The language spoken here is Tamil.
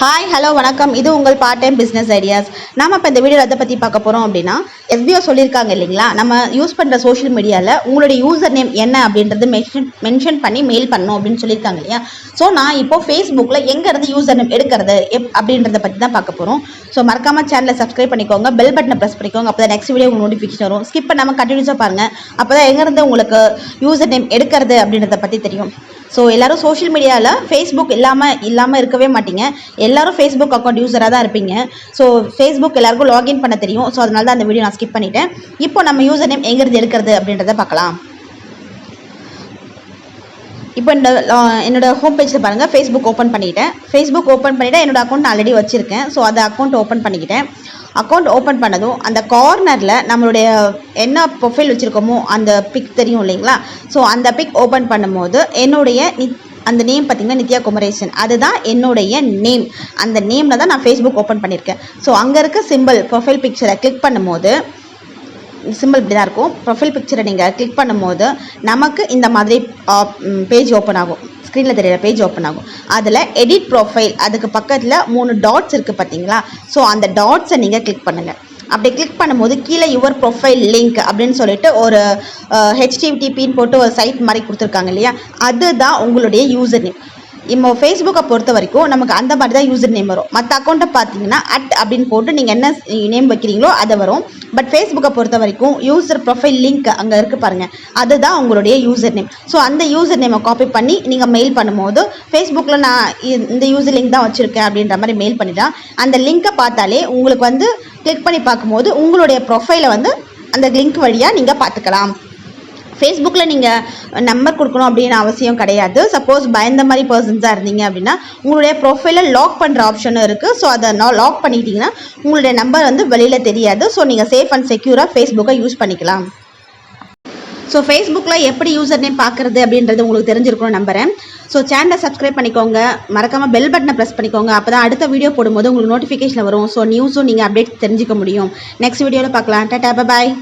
ஹாய் ஹலோ வணக்கம். இது உங்கள் பார்ட் டைம் பிஸ்னஸ் ஐடியாஸ் நாம் இப்போ இந்த வீடியோவில் எதை பற்றி பார்க்க போகிறோம் அப்படின்னா எஸ்பிஓ சொல்லியிருக்காங்க இல்லைங்களா? நம்ம யூஸ் பண்ணுற சோஷியல் மீடியாவில் உங்களுடைய யூசர் நேம் என்ன அப்படின்றது மென்ஷன் மென்ஷன் பண்ணி மெயில் பண்ணணும் அப்படின்னு சொல்லியிருக்காங்க இல்லையா? ஸோ நான் இப்போ ஃபேஸ்புக்கில் எங்கேருந்து யூசர் நேம் எடுக்கிறது எப் அப்படின்றத பற்றி தான் பார்க்க போகிறோம் ஸோ மறக்காம சேனலை சப்ஸ்கிரைப் பண்ணிக்கோங்க. பெல் பட்டனை ப்ரெஸ் பண்ணிக்கோங்க. அப்போ தான் நெக்ஸ்ட் வீடியோ உங்களுக்கு நோட்டிஃபிகேஷன் வரும் ஸ்கிப் பண்ணாமல் கண்டினியூஸாக பாருங்கள் அப்போ தான் எங்கேருந்து உங்களுக்கு யூசர் நேம் எடுக்கிறது அப்படின்றத பற்றி தெரியும். ஸோ எல்லோரும் சோஷியல் மீடியாவில் ஃபேஸ்புக் இல்லாமல் இல்லாமல் இருக்கவே மாட்டீங்க. எல்லாரும் ஃபேஸ்புக் அக்கௌண்ட் யூஸராக தான் இருப்பீங்க. ஸோ ஃபேஸ்புக் எல்லாருக்கும் லாகின் பண்ண தெரியும். ஸோ அதனால தான் அந்த வீடியோ நான் ஸ்கிப் பண்ணிட்டேன். இப்போ நம்ம யூசர் நேம் எங்கேருந்து எடுக்கிறது அப்படின்றத பார்க்கலாம். இப்போ இந்த என்னோடய என்னோட ஹோம் பேஜில் பாருங்கள் ஃபேஸ்புக் ஓப்பன் பண்ணிக்கிட்டேன் ஃபேஸ்புக் ஓப்பன் பண்ணிவிட்டு என்னோடய அக்கௌண்ட் ஆல்ரெடி வச்சுருக்கேன். ஸோ அந்த அக்கௌண்ட் ஓப்பன் பண்ணிக்கிட்டேன். அக்கௌண்ட் ஓப்பன் பண்ணதும் அந்த கார்னரில் நம்மளுடைய என்ன ப்ரொஃபைல் வச்சுருக்கோமோ அந்த பிக் தெரியும் இல்லைங்களா? ஸோ அந்த பிக் ஓப்பன் பண்ணும்போது என்னுடைய நித் அந்த நேம் பார்த்தீங்கன்னா நித்யா குமரேசன். அதுதான் என்னுடைய நேம் அந்த நேமில் தான் நான் ஃபேஸ்புக் ஓப்பன் பண்ணியிருக்கேன். ஸோ அங்கே இருக்க சிம்பிள் ப்ரொஃபைல் பிக்சரை கிளிக் பண்ணும்போது சிம்பிள் இப்படி தான் இருக்கும். ப்ரொஃபைல் பிக்சரை நீங்கள் கிளிக் பண்ணும்போது நமக்கு இந்த மாதிரி பேஜ் ஓப்பன் ஆகும். ஸ்க்ரீனில் தெரியிற பேஜ் ஓப்பன் ஆகும். அதில் எடிட் ப்ரொஃபைல் அதுக்கு பக்கத்தில் மூணு டாட்ஸ் இருக்குது பார்த்தீங்களா? ஸோ அந்த டாட்ஸை நீங்கள் கிளிக் பண்ணுங்கள் அப்படி கிளிக் பண்ணும்போது கீழே யுவர் ப்ரொஃபைல் லிங்க் அப்படின்னு சொல்லிட்டு ஒரு ஹெச்டிடிபின்னு போட்டு ஒரு சைட் மாதிரி கொடுத்துருக்காங்க இல்லையா? அதுதான் உங்களுடைய யூசர் நேம் இப்போ ஃபேஸ்புக்கை பொறுத்த வரைக்கும் நமக்கு அந்த மாதிரி தான் யூசர் நேம் வரும். மற்ற அக்கௌண்ட்டை பார்த்தீங்கன்னா அட் அப்படின்னு போட்டு நீங்கள் என்ன நேம் வைக்கிறீங்களோ அதை வரும். பட் ஃபேஸ்புக்கை பொறுத்த வரைக்கும் யூசர் ப்ரொஃபைல் லிங்க் அங்கே இருக்குது பாருங்கள் அதுதான் உங்களுடைய யூசர் நேம் ஸோ அந்த யூசர் நேமை காப்பி பண்ணி நீங்கள் மெயில் பண்ணும்போது ஃபேஸ்புக்கில் நான் இந்த யூசர் லிங்க் தான் வச்சுருக்கேன் அப்படின்ற மாதிரி மெயில் பண்ணிட்டா அந்த லிங்க்கை பார்த்தாலே உங்களுக்கு வந்து கிளிக் பண்ணி பார்க்கும்போது உங்களுடைய ப்ரொஃபைலை வந்து அந்த லிங்க் வழியாக நீங்கள் பார்த்துக்கலாம். ஃபேஸ்புக்கில் நீங்கள் நம்பர் கொடுக்கணும் அப்படின்னு அவசியம் கிடையாது. சப்போஸ் பயந்த மாதிரி பர்சன்ஸாக இருந்தீங்க அப்படின்னா உங்களுடைய ப்ரொஃபைலை லாக் பண்ணுற ஆப்ஷனும் இருக்குது ஸோ அதை நான் லாக் பண்ணிட்டீங்கன்னா உங்களுடைய நம்பர் வந்து வெளியில் தெரியாது. ஸோ நீங்கள் சேஃப் அண்ட் செக்யூராக ஃபேஸ்புக்கை யூஸ் பண்ணிக்கலாம். ஸோ ஃபேஸ்புக்கில் எப்படி யூசர் நேம் பார்க்குறது அப்படின்றது உங்களுக்கு தெரிஞ்சிருக்கணும் நம்புறேன். ஸோ சேனலை சப்ஸ்கிரைப் பண்ணிக்கோங்க. மறக்காமல் பெல் பட்டனை ப்ரெஸ் பண்ணிக்கோங்க. அப்போ தான் அடுத்த வீடியோ போடும்போது உங்களுக்கு நோட்டிஃபிகேஷன் வரும். ஸோ நியூஸும் நீங்கள் அப்டேட் தெரிஞ்சிக்க முடியும். நெக்ஸ்ட் வீடியோவில் பார்க்கலாம். டாட்டா பாய்